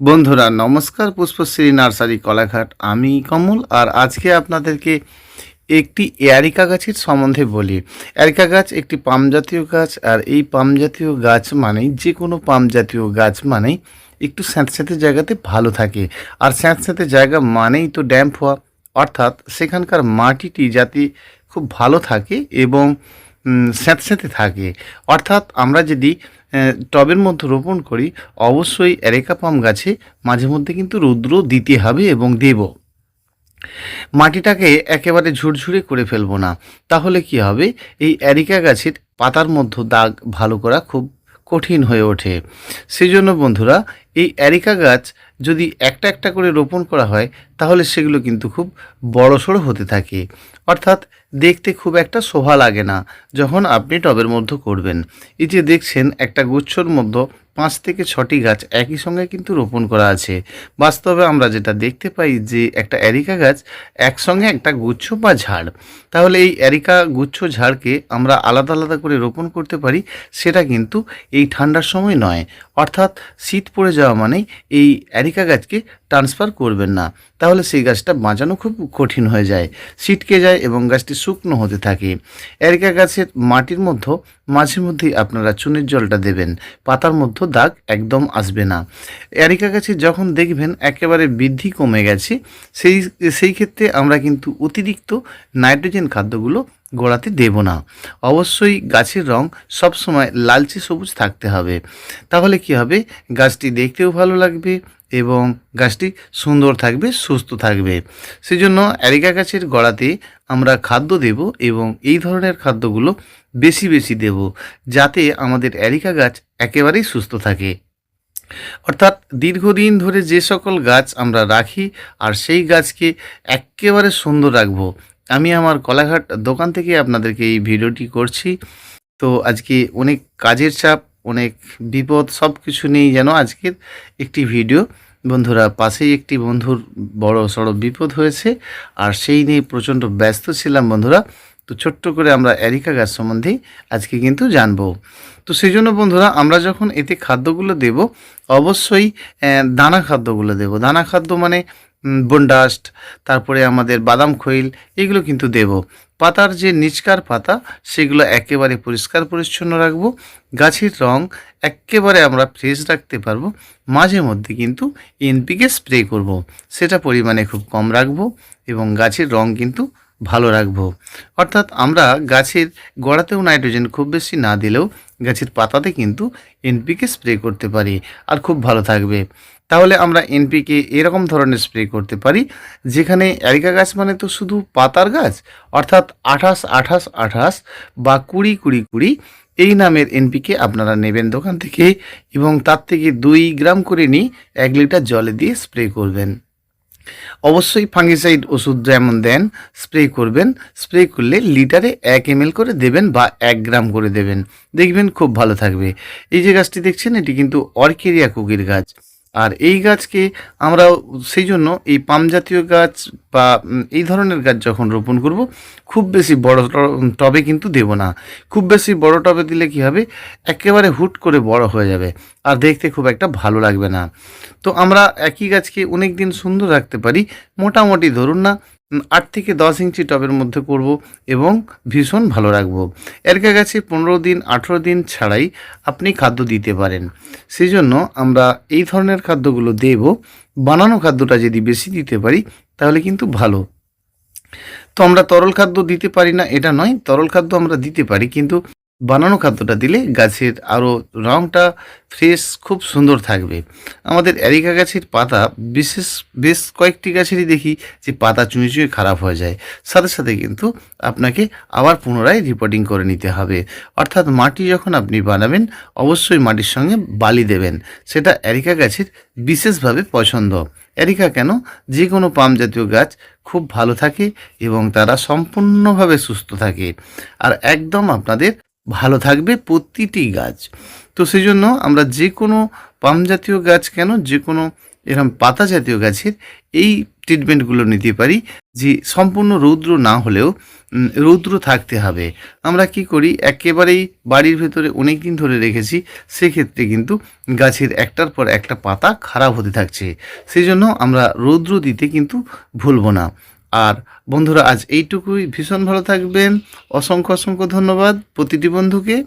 বন্ধুরা, নমস্কার পুষ্পশ্রী নার্সারি কলাঘাট। আমি কমল আর আজকে আপনাদেরকে একটি এয়ারিকা গাছের সম্বন্ধে বলি। এয়ারিকা গাছ একটি পাম জাতীয় গাছ আর এই পাম জাতীয় গাছ মানেই যে কোনো পাম জাতীয় গাছ মানেই একটু স্যাঁতস্যাঁতে জায়গাতে ভালো থাকে। আর স্যাঁতস্যাঁতে জায়গা মানেই তো ড্যাম্প হওয়া অর্থাৎ সেখানকার মাটিটি যাতে খুব ভালো থাকে এবং স্যাঁতস্যাঁতে থাকে। অর্থাৎ আমরা যদি টবের মধ্যে রোপণ করি, অবশ্যই এরেকা পাম গাছে মাঝে মধ্যে কিন্তু রৌদ্র দিতে হবে এবং দেব। মাটিটাকে একেবারে ঝুরঝুরে করে ফেলব না। তাহলে কি হবে? এই অ্যারিকা গাছের পাতার মধ্যে দাগ ভালো করা খুব কঠিন হয়ে ওঠে। সেই জন্য বন্ধুরা, এই অ্যারিকা গাছ যদি একটা একটা করে রোপণ করা হয় তাহলে সেগুলো কিন্তু খুব বড়সড় হতে থাকে। অর্থাৎ দেখতে খুব একটা শোভা লাগে না যখন আপনি টবের মধ্যে করবেন। এই যে দেখছেন, একটা গুচ্ছর মধ্যে পাঁচ থেকে ছটি গাছ একই সঙ্গে কিন্তু রোপণ করা আছে। বাস্তবে আমরা যেটা দেখতে পাই যে একটা অ্যারিকা গাছ একসঙ্গে একটা গুচ্ছ বা ঝাড়। তাহলে এই অ্যারিকা গুচ্ছ ঝাড়কে আমরা আলাদা আলাদা করে রোপণ করতে পারি, সেটা কিন্তু এই ঠান্ডার সময় নয়। অর্থাৎ শীত পড়ে যাওয়া মানেই এই অ্যারিকা গাছকে ট্রান্সফার করবেন না। তাহলে সেই গাছটা বাঁচানো খুব কঠিন হয়ে যায়, ছিটকে যায় এবং গাছটি শুকনো হতে থাকে। এরিকা গাছের মাটির মধ্যে, মাঝে মধ্যেই আপনারা চুনের জলটা দেবেন, পাতার মধ্যে দাগ একদম আসবে না। এরিকা গাছে যখন দেখবেন একেবারে বৃদ্ধি কমে গেছে, সেই সেই ক্ষেত্রে আমরা কিন্তু অতিরিক্ত নাইট্রোজেন খাদ্যগুলো গোড়াতে দেব না। অবশ্যই গাছের রং সবসময় লালচে সবুজ থাকতে হবে। তাহলে কি হবে? গাছটি দেখতেও ভালো লাগবে এবং গাছটি সুন্দর থাকবে, সুস্থ থাকবে। সেজন্য অ্যারিকা গাছের গোড়াতে আমরা খাদ্য দেব এবং এই ধরনের খাদ্যগুলো বেশি বেশি দেব, যাতে আমাদের অ্যারিকা গাছ একেবারেই সুস্থ থাকে। অর্থাৎ দীর্ঘদিন ধরে যে সকল গাছ আমরা রাখি, আর সেই গাছকে একেবারে সুন্দর রাখব আমি আমার কলাঘাট দোকান থেকে আপনাদেরকে এই ভিডিওটি করছি। তো আজকে অনেক কাজের চাপ, অনেক বিপদ সব কিছু নিয়েই যেন আজকের একটি ভিডিও। বন্ধুরা, পাশেই একটি বন্ধুর বড় সড়ো বিপদ হয়েছে, আর সেই নিয়ে প্রচণ্ড ব্যস্ত ছিলাম বন্ধুরা। তো ছোট্ট করে আমরা এরিকা গাছ সম্বন্ধেই আজকে কিন্তু জানব। তো সেই জন্য বন্ধুরা, আমরা যখন এতে খাদ্যগুলো দেব, অবশ্যই দানা খাদ্যগুলো দেব। দানা খাদ্য মানে বনডাস্ট তারপরে আমাদের বাদাম খৈল, এগুলো কিন্তু দেব। পাতার যে নিচকার পাতা, সেগুলো একেবারে পরিষ্কার পরিচ্ছন্ন রাখব। গাছের রং একেবারে আমরা ফ্রেশ রাখতে পারব। মাঝে মধ্যে কিন্তু এনপিকে স্প্রে করব। সেটা পরিমাণে খুব কম রাখব এবং গাছের রং কিন্তু ভালো রাখব। অর্থাৎ আমরা গাছের গোড়াতেও নাইট্রোজেন খুব বেশি না দিলেও গাছের পাতাতে কিন্তু এনপিকে স্প্রে করতে পারি। আর খুব ভালো থাকবে। তাহলে আমরা এনপিকে এরকম ধরনের স্প্রে করতে পারি, যেখানে অ্যারিকা গাছ মানে তো শুধু পাতার গাছ, অর্থাৎ আঠাশ আঠাশ আঠাশ বা কুড়ি কুড়ি কুড়ি, এই নামের এনপিকে আপনারা নেবেন দোকান থেকে এবং তার থেকে দুই গ্রাম করে নিয়ে এক লিটার জলে দিয়ে স্প্রে করবেন। অবশ্যই ফাঙ্গিসাইড ওষুধ যেমন দেন স্প্রে করবেন। স্প্রে করলে লিটারে এক এম করে দেবেন বা এক গ্রাম করে দেবেন। দেখবেন খুব ভালো থাকবে। এই যে গাছটি দেখছেন, এটি কিন্তু অর্কেরিয়া কুকির গাছ। আর এই গাছকে আমরা সেই জন্য এই পাম জাতীয় গাছ বা এই ধরনের গাছ যখন রোপণ করব, খুব বেশি বড় টবে কিন্তু দেব না। খুব বেশি বড় টবে দিলে কি হবে? একেবারে হুট করে বড় হয়ে যাবে আর দেখতে খুব একটা ভালো লাগবে না। তো আমরা একই গাছকে অনেক দিন সুন্দর রাখতে পারি। মোটামুটি ধরুন না আট থেকে দশ ইঞ্চি টবের মধ্যে করব এবং ভীষণ ভালো রাখব। এরকা গাছে পনেরো দিন, আঠেরো দিন ছাড়াই আপনি খাদ্য দিতে পারেন। সেই জন্য আমরা এই ধরনের খাদ্যগুলো দেব। বানানো খাদ্যটা যদি বেশি দিতে পারি, তাহলে কিন্তু ভালো। তো আমরা তরল খাদ্য দিতে পারি না, এটা নয়। তরল খাদ্য আমরা দিতে পারি, কিন্তু বানানো খাদ্যটা দিলে গাছের আরও রঙটা ফ্রেশ খুব সুন্দর থাকবে। আমাদের অ্যারিকা গাছের পাতা বিশেষ, বেশ কয়েকটি গাছেরই দেখি যে পাতা চুঁয়ে চুঁয়ে খারাপ হয়ে যায়। সাথে সাথে কিন্তু আপনাকে আবার পুনরায় রিপোর্টিং করে নিতে হবে। অর্থাৎ মাটি যখন আপনি বানাবেন, অবশ্যই মাটির সঙ্গে বালি দেবেন। সেটা অ্যারিকা গাছের বিশেষভাবে পছন্দ। অ্যারিকা কেন? যে কোনো পাম জাতীয় গাছ খুব ভালো থাকে এবং তারা সম্পূর্ণভাবে সুস্থ থাকে। আর একদম আপনাদের ভালো থাকবে প্রতিটি গাছ। তো সেই জন্য আমরা যে কোনো পাম জাতীয় গাছ কেন যে কোনো এরকম পাতা জাতীয় গাছের এই ট্রিটমেন্টগুলো নিতে পারি যে সম্পূর্ণ রৌদ্র না হলেও রৌদ্র থাকতে হবে। আমরা কি করি, একেবারেই বাড়ির ভেতরে অনেক দিন ধরে রেখেছি, সেক্ষেত্রে কিন্তু গাছের একটার পর একটা পাতা খারাপ হতে থাকছে। সেই জন্য আমরা রৌদ্র দিতে কিন্তু ভুলবো না। আর বন্ধুরা আজ এইটুকুই। ভীষণ ভালো থাকবেন। অসংখ্য অসংখ্য ধন্যবাদ প্রতিটি বন্ধুকে।